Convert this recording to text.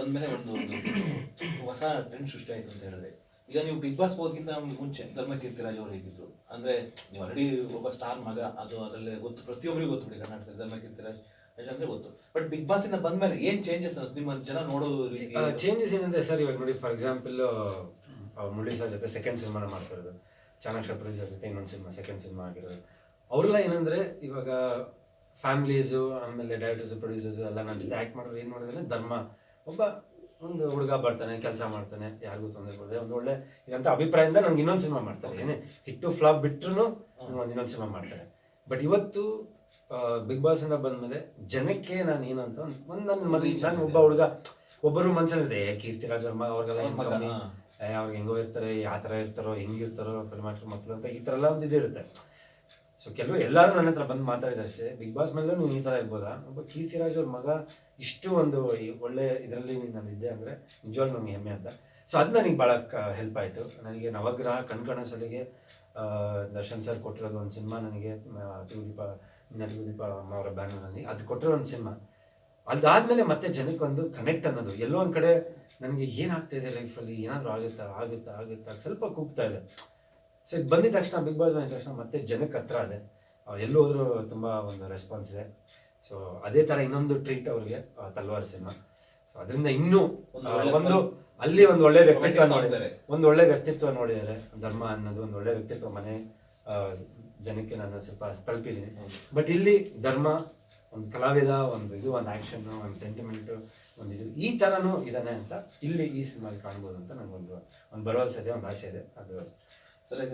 ಬಂದ್ಮೇಲೆ ಒಂದು ಹೊಸ ಟ್ರೆಂಡ್ ಸೃಷ್ಟಿ ಆಯ್ತು ಅಂತ ಹೇಳಿದ್ರೆ. ಈಗ ನೀವು ಬಿಗ್ ಬಾಸ್ ಹೋದ್ಕಿಂತ ಮುಂಚೆ, ಧರ್ಮ ಕೀರ್ತಿರಾಜ್ ಅವರು ಹೇಗಿದ್ರು? ಅಂದ್ರೆ ನೀವು ಆಲ್ರೆಡಿ ಒಬ್ಬ ಸ್ಟಾರ್ ಮಗ, ಅದು ಅದರಲ್ಲಿ ಗೊತ್ತು, ಪ್ರತಿಯೊಬ್ಬರಿಗೂ ಗೊತ್ತು ಬಿಡಿ ಕರ್ನಾಟಕದ ಧರ್ಮ ಕೀರ್ತಿರಾಜ್ ಅಂದ್ರೆ ಗೊತ್ತು. ಬಟ್ ಬಿಗ್ ಬಾಸ್ ಇಂದ ಬಂದ್ಮೇಲೆ ಏನ್ ಚೇಂಜಸ್ ಅನ್ಸ್ ನಿಮ್ಮ ಜನ ನೋಡೋ ಚೇಂಜಸ್ ಏನಂದ್ರೆ ಸರ್ ಇವಾಗ ನೋಡಿ ಫಾರ್ ಎಕ್ಸಾಂಪಲ್ ಮುರಳಿ ಸರ್ ಜೊತೆ ಸೆಕೆಂಡ್ ಸಿನಿಮಾನ ಮಾಡ್ತಿರೋದು. ಚಾಣಾಕ್ಷ ಪ್ರೊಡ್ಯೂಸರ್ ಜೊತೆ ಇನ್ನೊಂದು ಸಿನಿಮಾ ಸೆಕೆಂಡ್ ಸಿನಿಮಾ ಆಗಿರೋದು. ಅವರೆಲ್ಲ ಏನಂದ್ರೆ, ಇವಾಗ ಫ್ಯಾಮಿಲೀಸು ಆಮೇಲೆ ಡೈರೆಕ್ಟರ್ಸ್ ಪ್ರೊಡ್ಯೂಸರ್ಸ್ ಎಲ್ಲ ನನ್ನ ಜೊತೆ ಆ್ಯಕ್ಟ್ ಮಾಡೋದು ಏನು ಮಾಡಿದ್ರೆ ಧರ್ಮ ಒಬ್ಬ ಒಂದು ಹುಡುಗ ಬರ್ತಾನೆ ಕೆಲಸ ಮಾಡ್ತಾನೆ ಯಾರಿಗೂ ತೊಂದರೆ ಕೊಡದೆ ಒಂದು ಒಳ್ಳೆ ಇದಂತ ಅಭಿಪ್ರಾಯದಿಂದ ನನ್ಗೆ ಇನ್ನೊಂದು ಸಿನಿಮಾ ಮಾಡ್ತಾರೆ. ಏನೇ ಹಿಟ್ಟು ಫ್ಲಾಪ್ ಬಿಟ್ರು ಒಂದು ಇನ್ನೊಂದು ಸಿನಿಮಾ ಮಾಡ್ತಾರೆ. ಬಟ್ ಇವತ್ತು ಬಿಗ್ ಬಾಸ್ ಇಂದ ಬಂದ್ಮೇಲೆ ಜನಕ್ಕೆ ನಾನು ಏನಂತ ಒಂದು ನನ್ನ ಮನೆ ನಾನು ಒಬ್ಬ ಹುಡುಗ ಒಬ್ಬರು ಮನ್ಸಲ್ಲಿದೆ. ಕೀರ್ತಿ ರಾಜ್ ಅವ್ರಿಗೆಲ್ಲ ಅವ್ರ ಮಗ, ಅವ್ರಿಗೆ ಹೆಂಗೋ ಇರ್ತಾರೆ ಯಾವ ಥರ ಇರ್ತಾರೋ ಹೆಂಗಿರ್ತಾರೋ ಫಿಲ್ಮ್ ಆಕ್ಟರ್ ಮಕ್ಕಳು ಅಂತ ಈ ಥರ ಎಲ್ಲ ಒಂದು ಇದಿರುತ್ತೆ ಸೊ ಕೆಲವು ಎಲ್ಲರೂ ನನ್ನ ಹತ್ರ ಬಂದು ಮಾತಾಡಿದ್ರೆ ಅಷ್ಟೇ. ಬಿಗ್ ಬಾಸ್ ಮೇಲೆ ನೀನು ಈ ಥರ ಇರ್ಬೋದಾ? ಒಬ್ಬ ಕೀರ್ತಿರಾಜ್ ಅವ್ರ ಮಗ ಇಷ್ಟು ಒಂದು ಈ ಒಳ್ಳೆ ಇದರಲ್ಲಿ ನಾನು ಇದ್ದೆ ಅಂದರೆ ನಿಜವಾಗ್ಲೂ ನನಗೆ ಹೆಮ್ಮೆ ಅಂತ. ಸೊ ಅದು ನನಗೆ ಭಾಳ ಹೆಲ್ಪ್ ಆಯಿತು. ನನಗೆ ನವಗ್ರಹ ಕಣ್ಕಣ ಸಲಿಗೆ ದರ್ಶನ್ ಸರ್ ಕೊಟ್ಟಿರೋದು ಒಂದು ಸಿನಿಮಾ ನನಗೆ ತಿರುದೀಪ ಅಮ್ಮ ಅವರ ಬ್ಯಾನರ್ನಲ್ಲಿ ಅದು ಕೊಟ್ಟಿರೋ ಒಂದು ಸಿನಿಮಾ. ಅದಾದಮೇಲೆ ಮತ್ತೆ ಜನಕ್ಕೆ ಒಂದು ಕನೆಕ್ಟ್ ಅನ್ನೋದು. ಎಲ್ಲೋ ಒಂದು ಕಡೆ ನನಗೆ ಏನಾಗ್ತಾ ಇದೆ ಲೈಫಲ್ಲಿ ಏನಾದರೂ ಆಗುತ್ತಾ? ಆಗುತ್ತಾ? ಆಗುತ್ತಾ? ಸ್ವಲ್ಪ ಕೂಗ್ತಾ ಇದೆ. ಸೊ ಇದು ಬಂದಿದ ತಕ್ಷಣ ಬಿಗ್ ಬಾಸ್ ಬಂದಿದ ತಕ್ಷಣ ಮತ್ತೆ ಜನಕ್ಕೆ ಹತ್ರ ಇದೆ ಎಲ್ಲೂ ಹೋದ್ರು ತುಂಬಾ ಒಂದು ರೆಸ್ಪಾನ್ಸ್ ಇದೆ. ಸೊ ಅದೇ ತರ ಇನ್ನೊಂದು ಟ್ರೀಟ್ ಅವ್ರಿಗೆ ತಲ್ವಾರ್ ಸಿನಿಮಾ ಸೊ ಅದರಿಂದ ಇನ್ನೂ ಒಂದು ಅಲ್ಲಿ ಒಂದು ಒಳ್ಳೆ ವ್ಯಕ್ತಿತ್ವ ನೋಡಿದ್ದಾರೆ. ಒಂದು ಒಳ್ಳೆ ವ್ಯಕ್ತಿತ್ವ ನೋಡಿದ್ದಾರೆ. ಧರ್ಮ ಅನ್ನೋದು ಒಂದು ಒಳ್ಳೆ ವ್ಯಕ್ತಿತ್ವ ಮನೆ ಜನಕ್ಕೆ ನಾನು ಸ್ವಲ್ಪ ತಲುಪಿದ್ದೀನಿ. ಬಟ್ ಇಲ್ಲಿ ಧರ್ಮ ಒಂದು ಕಲಾವಿದ ಒಂದು ಇದು ಒಂದು ಆಕ್ಷನ್ ಒಂದು ಸೆಂಟಿಮೆಂಟ್ ಒಂದು ಇದು ಈ ಥರನೂ ಇದಾನೆ ಅಂತ ಇಲ್ಲಿ ಈ ಸಿನಿಮಾಲಿ ಕಾಣ್ಬೋದು ಅಂತ ನನಗೊಂದು ಒಂದು ಭರವಸೆ ಇದೆ ಒಂದು ಆಸೆ ಇದೆ. ಅದು sí